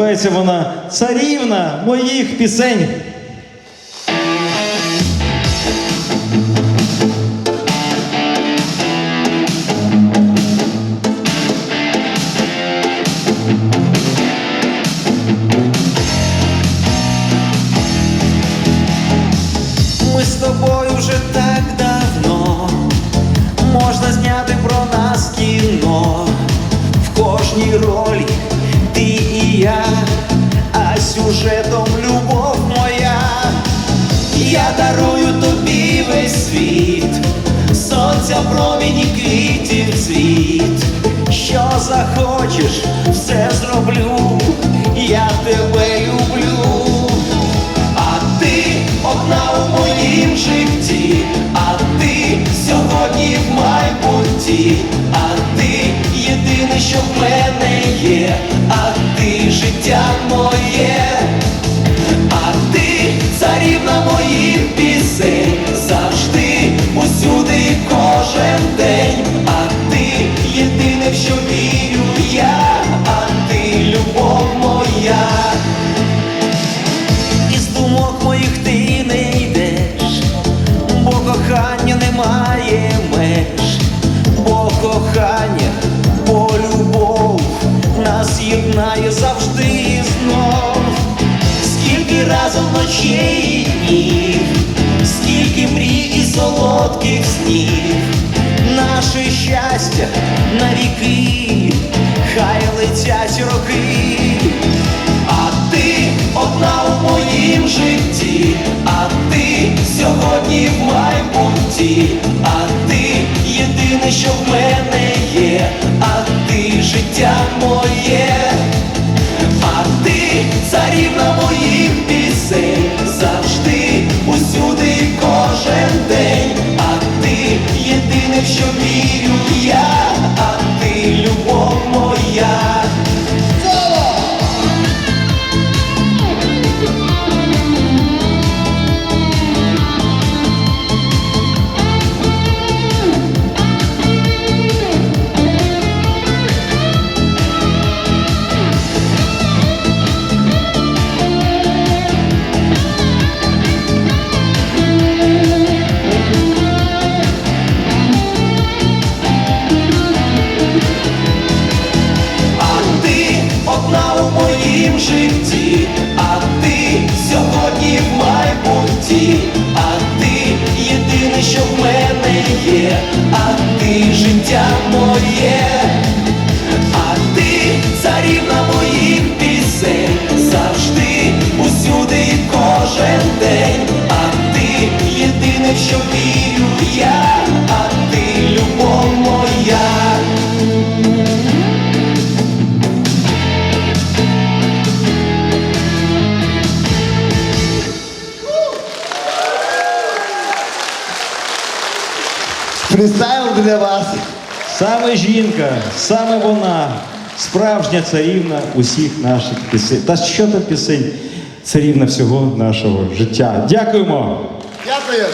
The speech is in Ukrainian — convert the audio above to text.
Називається вона царівна моїх пісень. Ми з тобою вже так давно можна зняти про нас кіно в кожній ролі сюжетом любов моя. Я дарую тобі весь світ, сонця проміні квітів цвіт. Що захочеш, все зроблю, я тебе люблю. А ти одна у моїм житті, а ти сьогодні в майбутті, а ти єдине, що в мене кохання немає меж, бо кохання, бо любов нас єднає завжди і знов. Скільки разом ночей і днів, скільки мрій і солодких снів, наше щастя навіки, хай летять роки. Моїх пісень, завжди, усюди, кожен день, а ти єдине, в що вірю я, кожен день, а ти єдине, що вірю я, а ти любов моя. Фристайл для вас. Саме жінка, саме вона, справжня царівна усіх наших пісень. Та що там пісень? Царівна всього нашого життя. Дякуємо! Дякую.